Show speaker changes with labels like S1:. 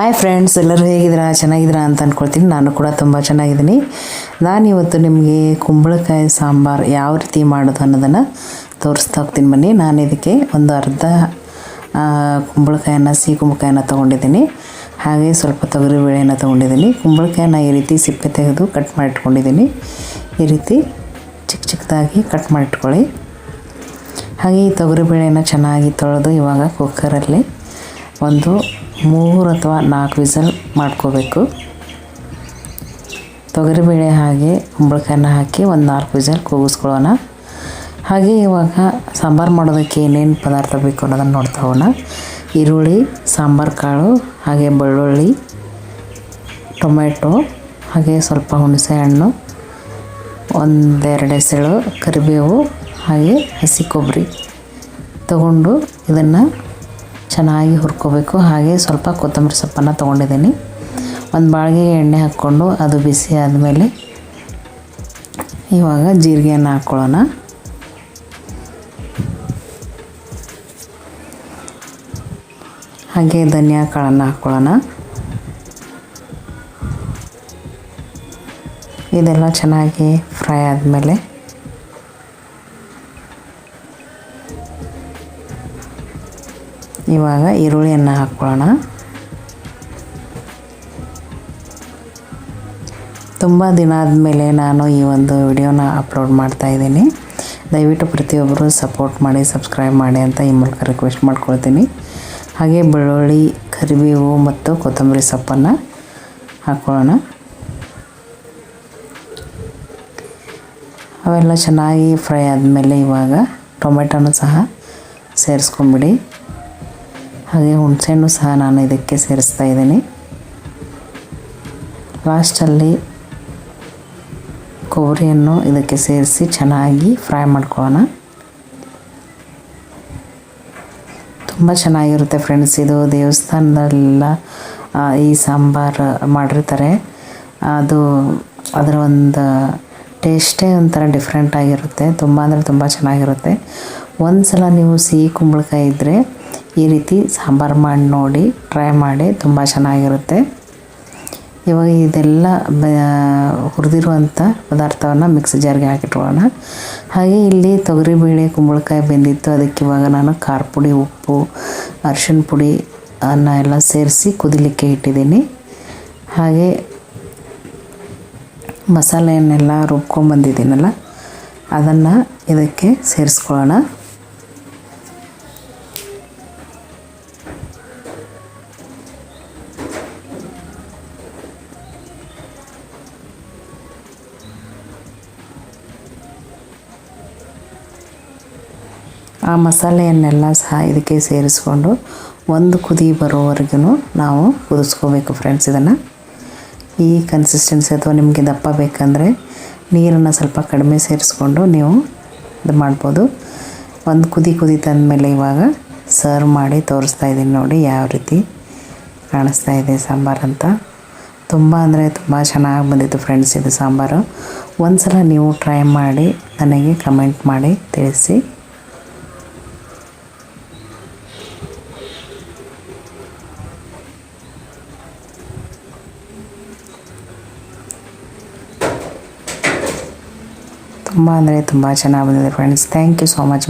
S1: Hi friends ಎಲ್ಲರೂ ಹೇಗಿದ್ದೀರಾ? ಚೆನ್ನಾಗಿದ್ದೀರಾ ಅಂತ ಅಂದ್ಕೊಳ್ತೀನಿ ನಾನು ಕೂಡ ತುಂಬ ಚೆನ್ನಾಗಿದ್ದೀನಿ. ನಾನು ಇವತ್ತು ನಿಮಗೆ ಕುಂಬಳಕಾಯಿ ಸಾಂಬಾರು ಯಾವ ರೀತಿ ಮಾಡೋದು ಅನ್ನೋದನ್ನು ತೋರಿಸ್ತಾ ಹೋಗ್ತೀನಿ ಬನ್ನಿ. ನಾನು ಇದಕ್ಕೆ ಒಂದು ಅರ್ಧ ಕುಂಬಳಕಾಯನ್ನು, ಸಿಹಿ ಕುಂಬಳಕಾಯನ್ನು ತೊಗೊಂಡಿದ್ದೀನಿ. ಹಾಗೆ ಸ್ವಲ್ಪ ತೊಗರಿಬೇಳೆಯನ್ನು ತೊಗೊಂಡಿದ್ದೀನಿ. ಕುಂಬಳಕಾಯನ್ನ ಈ ರೀತಿ ಸಿಪ್ಪೆ ತೆಗೆದು ಕಟ್ ಮಾಡಿಟ್ಕೊಂಡಿದ್ದೀನಿ. ಈ ರೀತಿ ಚಿಕ್ಕ ಚಿಕ್ಕದಾಗಿ ಕಟ್ ಮಾಡಿಟ್ಕೊಳ್ಳಿ. ಹಾಗೆ ಈ ತೊಗರಿಬೇಳೆನ ಚೆನ್ನಾಗಿ ತೊಳೆದು ಇವಾಗ ಕುಕ್ಕರಲ್ಲಿ ಒಂದು ಮೂರು ಅಥವಾ ನಾಲ್ಕು ವಿಸಲ್ ಮಾಡ್ಕೋಬೇಕು. ತೊಗರಿಬೇಳೆ ಹಾಗೆ ಕುಂಬಳಕಾಯನ್ನ ಹಾಕಿ ಒಂದು ನಾಲ್ಕು ವಿಸಲ್ ಕೂಗಿಸ್ಕೊಳ್ಳೋಣ. ಹಾಗೆ ಇವಾಗ ಸಾಂಬಾರು ಮಾಡೋದಕ್ಕೆ ಏನೇನು ಪದಾರ್ಥ ಬೇಕು ಅನ್ನೋದನ್ನು ನೋಡ್ತಾ ಹೋಗೋಣ. ಈರುಳ್ಳಿ, ಸಾಂಬಾರು ಕಾಳು, ಹಾಗೆ ಬೆಳ್ಳುಳ್ಳಿ ಟೊಮೆಟೊ ಹಾಗೆ ಸ್ವಲ್ಪ ಹುಣಸೆ ಹಣ್ಣು ಒಂದೆರಡು ಎಸಳು ಕರಿಬೇವು, ಹಾಗೆ ಹಸಿ ಕೊಬ್ಬರಿ ತಗೊಂಡು ಇದನ್ನು ಚೆನ್ನಾಗಿ ಹುರ್ಕೋಬೇಕು. ಹಾಗೆ ಸ್ವಲ್ಪ ಕೊತ್ತಂಬರಿ ಸೊಪ್ಪನ್ನು ತೊಗೊಂಡಿದ್ದೀನಿ. ಒಂದು ಬಾಳಿಗೆಗೆ ಎಣ್ಣೆ ಹಾಕ್ಕೊಂಡು ಅದು ಬಿಸಿ ಆದಮೇಲೆ ಇವಾಗ ಜೀರಿಗೆಯನ್ನು ಹಾಕ್ಕೊಳ್ಳೋಣ ಹಾಗೆ ಧನಿಯಾ ಕಾಳನ್ನು ಹಾಕ್ಕೊಳ್ಳೋಣ ಇದೆಲ್ಲ ಚೆನ್ನಾಗಿ ಫ್ರೈ ಆದಮೇಲೆ ಇವಾಗ ಈರುಳ್ಳಿಯನ್ನು ಹಾಕ್ಕೊಳ್ಳೋಣ. ತುಂಬ ದಿನ ಆದಮೇಲೆ ನಾನು ಈ ಒಂದು ವಿಡಿಯೋನ ಅಪ್ಲೋಡ್ ಮಾಡ್ತಾ ಇದ್ದೀನಿ. ದಯವಿಟ್ಟು ಪ್ರತಿಯೊಬ್ಬರು ಸಪೋರ್ಟ್ ಮಾಡಿ, ಸಬ್ಸ್ಕ್ರೈಬ್ ಮಾಡಿ ಅಂತ ಈ ಮೂಲಕ ರಿಕ್ವೆಸ್ಟ್ ಮಾಡ್ಕೊಳ್ತೀನಿ. ಹಾಗೆ ಬೆಳ್ಳುಳ್ಳಿ, ಕರಿಬೇವು ಮತ್ತು ಕೊತ್ತಂಬರಿ ಸೊಪ್ಪನ್ನು ಹಾಕ್ಕೊಳ್ಳೋಣ. ಅವೆಲ್ಲ ಚೆನ್ನಾಗಿ ಫ್ರೈ ಆದಮೇಲೆ ಇವಾಗ ಟೊಮೆಟೊನೂ ಸಹ ಸೇರಿಸ್ಕೊಂಬಿಡಿ. ಹಾಗೆ ಹುಣಸೆಹಣ್ಣು ಸಹ ನಾನು ಇದಕ್ಕೆ ಸೇರಿಸ್ತಾ ಇದ್ದೀನಿ. ಲಾಸ್ಟಲ್ಲಿ ಕೊಬ್ಬರಿಯನ್ನು ಇದಕ್ಕೆ ಸೇರಿಸಿ ಚೆನ್ನಾಗಿ ಫ್ರೈ ಮಾಡ್ಕೊಳ್ಳೋಣ. ತುಂಬ ಚೆನ್ನಾಗಿರುತ್ತೆ ಫ್ರೆಂಡ್ಸ್ ಇದು ದೇವಸ್ಥಾನದಲ್ಲೆಲ್ಲ ಈ ಸಾಂಬಾರು ಮಾಡಿರ್ತಾರೆ. ಅದು ಅದರ ಒಂದು ಟೇಸ್ಟೇ ಒಂಥರ ಡಿಫ್ರೆಂಟಾಗಿರುತ್ತೆ. ತುಂಬ ಅಂದರೆ ತುಂಬ ಚೆನ್ನಾಗಿರುತ್ತೆ. ಒಂದು ಸಲ ನೀವು ಸಿಹಿ ಕುಂಬಳಕಾಯಿ ಇದ್ದರೆ ಈ ರೀತಿ ಸಾಂಬಾರು ಮಾಡಿ ನೋಡಿ ಟ್ರೈ ಮಾಡಿ, ತುಂಬ ಚೆನ್ನಾಗಿರುತ್ತೆ. ಇವಾಗ ಇದೆಲ್ಲ ಹುರಿದಿರುವಂಥ ಪದಾರ್ಥವನ್ನು ಮಿಕ್ಸಿ ಜಾರ್ಗೆ ಹಾಕಿಟ್ಕೊಳ್ಳೋಣ. ಹಾಗೆ ಇಲ್ಲಿ ತೊಗರಿಬೇಳೆ, ಕುಂಬಳಕಾಯಿ ಬೆಂದಿತ್ತು. ಅದಕ್ಕೆ ಇವಾಗ ನಾನು ಖಾರ ಪುಡಿ, ಉಪ್ಪು, ಅರಿಶಿಣ ಪುಡಿ, ಅನ್ನ ಎಲ್ಲ ಸೇರಿಸಿ ಕುದಿಲಿಕ್ಕೆ ಇಟ್ಟಿದ್ದೀನಿ. ಹಾಗೆ ಮಸಾಲೆಯನ್ನೆಲ್ಲ ರುಬ್ಕೊಂಬಂದಿದ್ದೀನಲ್ಲ ಅದನ್ನು ಇದಕ್ಕೆ ಸೇರಿಸ್ಕೊಳ್ಳೋಣ. ಆ ಮಸಾಲೆಯನ್ನೆಲ್ಲ ಸಹ ಇದಕ್ಕೆ ಸೇರಿಸ್ಕೊಂಡು ಒಂದು ಕುದಿ ಬರೋವರೆಗೂ ನಾವು ಕುದಿಸ್ಕೋಬೇಕು ಫ್ರೆಂಡ್ಸ್ ಇದನ್ನು. ಈ ಕನ್ಸಿಸ್ಟೆನ್ಸಿ ಅಥವಾ ನಿಮಗೆ ದಪ್ಪ ಬೇಕಂದರೆ ನೀರನ್ನು ಸ್ವಲ್ಪ ಕಡಿಮೆ ಸೇರಿಸ್ಕೊಂಡು ನೀವು ಇದು ಮಾಡ್ಬೋದು. ಒಂದು ಕುದಿ ಕುದಿ ತಂದಮೇಲೆ ಇವಾಗ ಸರ್ವ್ ಮಾಡಿ ತೋರಿಸ್ತಾ ಇದ್ದೀನಿ ನೋಡಿ ಯಾವ ರೀತಿ ಕಾಣಿಸ್ತಾ ಇದೆ ಸಾಂಬಾರು ಅಂತ. ತುಂಬ ಅಂದರೆ ತುಂಬ ಚೆನ್ನಾಗಿ ಬಂದಿತ್ತು ಫ್ರೆಂಡ್ಸ್ ಇದು ಸಾಂಬಾರು. ಒಂದು ಸಲ ನೀವು ಟ್ರೈ ಮಾಡಿ ನನಗೆ ಕಮೆಂಟ್ ಮಾಡಿ ತಿಳಿಸಿ. ತುಂಬ ಅಂದರೆ ತುಂಬ ಚೆನ್ನಾಗಿ ಬಂದಿದೆ friends thank you so much